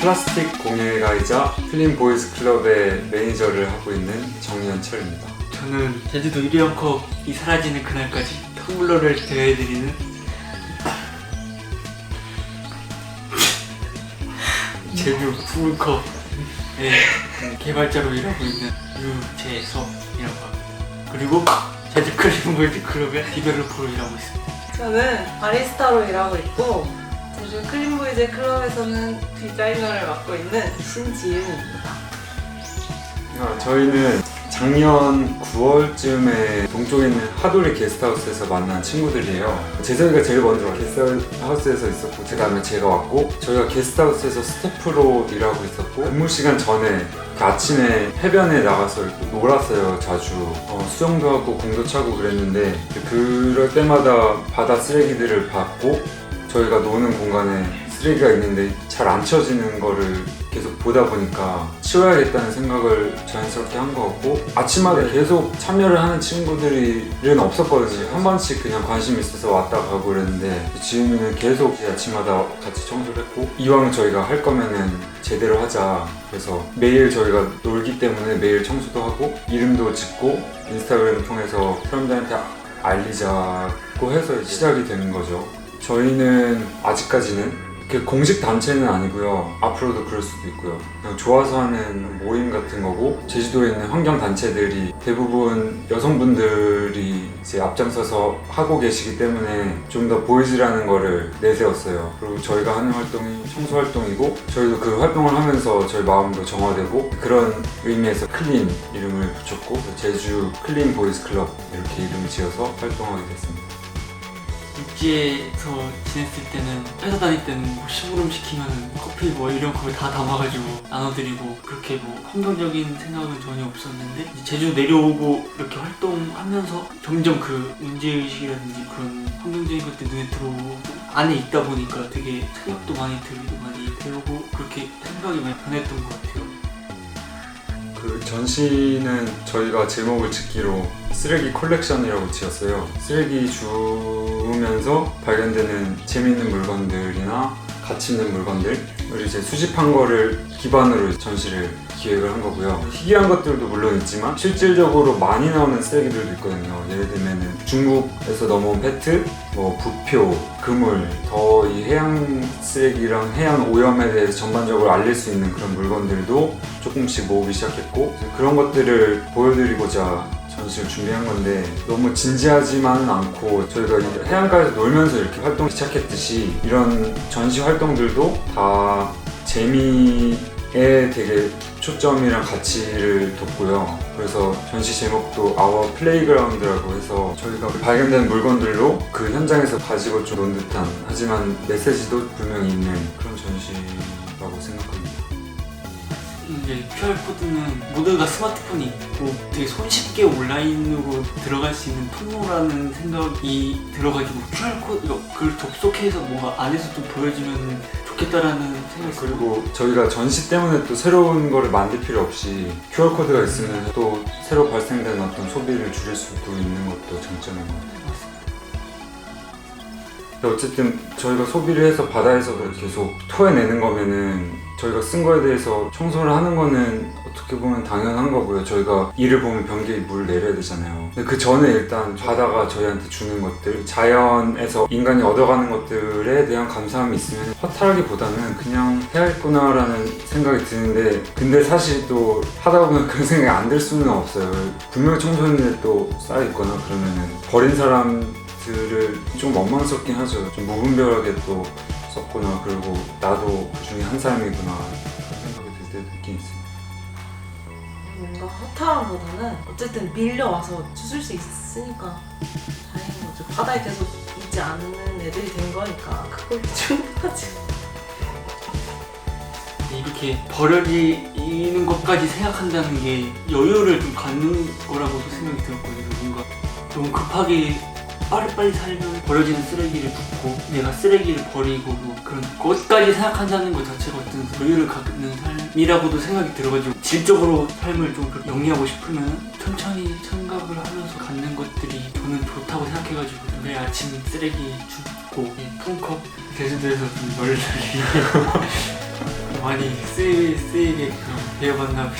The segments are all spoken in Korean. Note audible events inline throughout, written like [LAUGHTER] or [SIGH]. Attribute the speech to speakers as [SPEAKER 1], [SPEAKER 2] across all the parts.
[SPEAKER 1] 플라스틱 공예가이자 클린 보이즈 클럽의 매니저를 하고 있는 정현철입니다.
[SPEAKER 2] 저는 제주도 일회용컵이 사라지는 그날까지 텀블러를 대여해드리는 [LAUGHS] 제주 푸른컵의 개발자로 일하고 있는 유재섭이라고 합니다. 그리고 제주 클린볼드 클럽의 디벨로퍼로 일하고 있습니다.
[SPEAKER 3] 저는 바리스타로 일하고 있고 제주 클린보이즈 클럽에서는 디자이너를 맡고 있는 신지윤입니다.
[SPEAKER 1] 아, 저희는 작년 9월쯤에 동쪽에 있는 하도리 게스트하우스에서 만난 친구들이에요. 재석이가 제일 먼저 게스트하우스에서 있었고, 그 다음에 제가 왔고, 저희가 게스트하우스에서 스태프로 일하고 있었고, 근무 시간 전에 그 아침에 해변에 나가서 놀았어요, 자주. 어, 수영도 하고 공도 차고 그랬는데, 그럴 때마다 바다 쓰레기들을 받고, 저희가 노는 공간에 쓰레기가 있는데 잘 안 치워지는 거를 계속 보다 보니까 치워야겠다는 생각을 자연스럽게 한 것 같고 아침마다 계속 참여를 하는 친구들은 없었거든요. 한 번씩 그냥 관심 있어서 왔다 가고 그랬는데 지금은 계속 아침마다 같이 청소를 했고 이왕 저희가 할 거면은 제대로 하자. 그래서 매일 저희가 놀기 때문에 매일 청소도 하고 이름도 짓고 인스타그램 통해서 사람들한테 알리자고 해서 시작이 되는 거죠 저희는 아직까지는 그 공식 단체는 아니고요. 앞으로도 그럴 수도 있고요. 그냥 좋아서 하는 모임 같은 거고 제주도에 있는 환경 단체들이 대부분 여성분들이 이제 앞장서서 하고 계시기 때문에 좀 더 보이즈라는 거를 내세웠어요. 그리고 저희가 하는 활동이 청소 활동이고 저희도 그 활동을 하면서 저희 마음도 정화되고 그런 의미에서 클린 이름을 붙였고 제주 클린 보이즈 클럽 이렇게 이름을 지어서 활동하게 됐습니다.
[SPEAKER 2] 육지에서 지냈을 때는 회사 다닐 때는 뭐 심부름 시키면 커피 뭐 이런 거다 담아가지고 나눠드리고 그렇게 뭐 환경적인 생각은 전혀 없었는데 제주 내려오고 이렇게 활동하면서 점점 그 문제의식이라든지 그런 환경적인 것들 눈에 들어오고 안에 있다 보니까 되게 생각도 많이 들고 많이 배우고 그렇게 생각이 많이 변했던 것 같아요.
[SPEAKER 1] 그 전시는 저희가 제목을 짓기로 쓰레기 콜렉션이라고 지었어요. 쓰레기 주우면서 발견되는 재미있는 물건들이나 가치 있는 물건들 을 이제 수집한 거를 기반으로 전시를 기획을 한 거고요. 희귀한 것들도 물론 있지만 실질적으로 많이 나오는 쓰레기들도 있거든요. 예를 들면은 중국에서 넘어온 페트, 뭐 부표, 그물, 더 이 해양 쓰레기랑 해양 오염에 대해서 전반적으로 알릴 수 있는 그런 물건들도 조금씩 모으기 시작했고 그런 것들을 보여드리고자 전시를 준비한 건데 너무 진지하지만은 않고 저희가 이 해안가에서 놀면서 이렇게 활동 시작했듯이 이런 전시 활동들도 다 재미에 되게 초점이랑 가치를 뒀고요. 그래서 전시 제목도 아워 플레이그라운드라고 해서 저희가 발견된 물건들로 그 현장에서 가지고 좀 논 듯한 하지만 메시지도 분명히 있는 그런 전시라고 생각합니다.
[SPEAKER 2] 이제 QR 코드는 모두가 스마트폰이 있고 되게 손쉽게 온라인으로 들어갈 수 있는 통로라는 생각이 들어가지고 QR 코드 그걸 접속해서 뭔가 안에서 좀 보여주면 좋겠다라는 생각이
[SPEAKER 1] 그리고 저희가 전시 때문에 또 새로운 거를 만들 필요 없이 QR코드가 있으면 또 새로 발생된 어떤 소비를 줄일 수도 있는 것도 장점인 것 같아요. 어쨌든 저희가 소비를 해서 바다에서도 계속 토해내는 거면은 저희가 쓴 거에 대해서 청소를 하는 거는 어떻게 보면 당연한 거고요. 저희가 이를 보면 변기에 물 내려야 되잖아요. 근데 그 전에 일단 바다가 저희한테 주는 것들, 자연에서 인간이 얻어가는 것들에 대한 감사함이 있으면 허탈하기보다는 그냥 해야겠구나라는 생각이 드는데 근데 사실 또 하다 보면 그런 생각이 안 들 수는 없어요. 분명히 청소했는데 또 쌓여있거나 그러면은 버린 사람들을 좀 원망스럽긴 하죠. 좀 무분별하게 또 썼구나 그리고 나도 그 중에 한 사람이구나 생각이 들 때도 있긴 있어요.
[SPEAKER 3] 뭔가 허탈함보다는 어쨌든 밀려와서 주술 수 있으니까 다행인 거죠. 바다에 계속 있지 않는 애들이 된 거니까 그걸 충분하지.
[SPEAKER 2] 이렇게 버려지는 것까지 생각한다는 게 여유를 좀 갖는 거라고도 생각이 들었거든요. 뭔가 너무 급하게 빠르빨리 살면 버려지는 쓰레기를 붓고 내가 쓰레기를 버리고 뭐 그런 것까지 생각한다는 것 자체가 어떤 여유를 갖는 삶이라고도 생각이 들어가지고 질적으로 삶을 좀 영위하고 싶으면 천천히 생각을 하면서 갖는 것들이 저는 좋다고 생각해가지고 매일 아침 쓰레기 줍고 예, 통컵 제주도에서 좀 널리 [LAUGHS] 많이 쓰이, 쓰이게끔 대여 반납이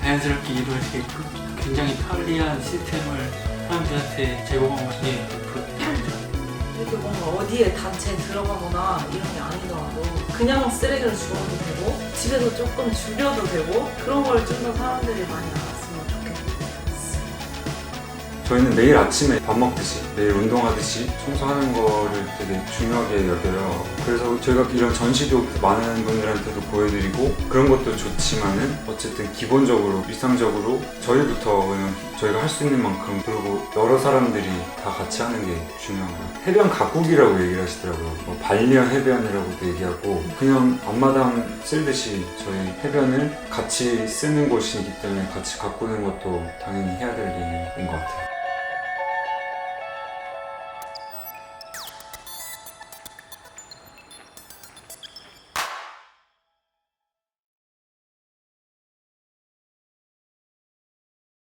[SPEAKER 2] 자연스럽게 이루어지게끔. 굉장히 편리한 시스템을 사람들한테 싶은 프로젝트죠.
[SPEAKER 3] 이렇게 뭔가 어디에 단체에 들어가거나 이런 게 아니더라도 그냥 쓰레기를 주워도 되고 집에서 조금 줄여도 되고 그런 걸 좀 더 사람들이 많이 좋겠어요.
[SPEAKER 1] 저희는 매일 아침에 밥 먹듯이 매일 운동하듯이 청소하는 거를 되게 중요하게 여겨요. 그래서 저희가 이런 전시도 많은 분들한테도 보여드리고 그런 것도 좋지만은 어쨌든 기본적으로 일상적으로 저희부터 그냥 저희가 할 수 있는 만큼 그리고 여러 사람들이 다 같이 하는 게 중요한 거예요. 해변 가꾸기라고 얘기를 하시더라고요. 뭐 반려 해변이라고도 얘기하고 그냥 앞마당 쓸듯이 저희 해변을 같이 쓰는 곳이기 때문에 같이 가꾸는 것도 당연히 해야 될 일인 것 같아요.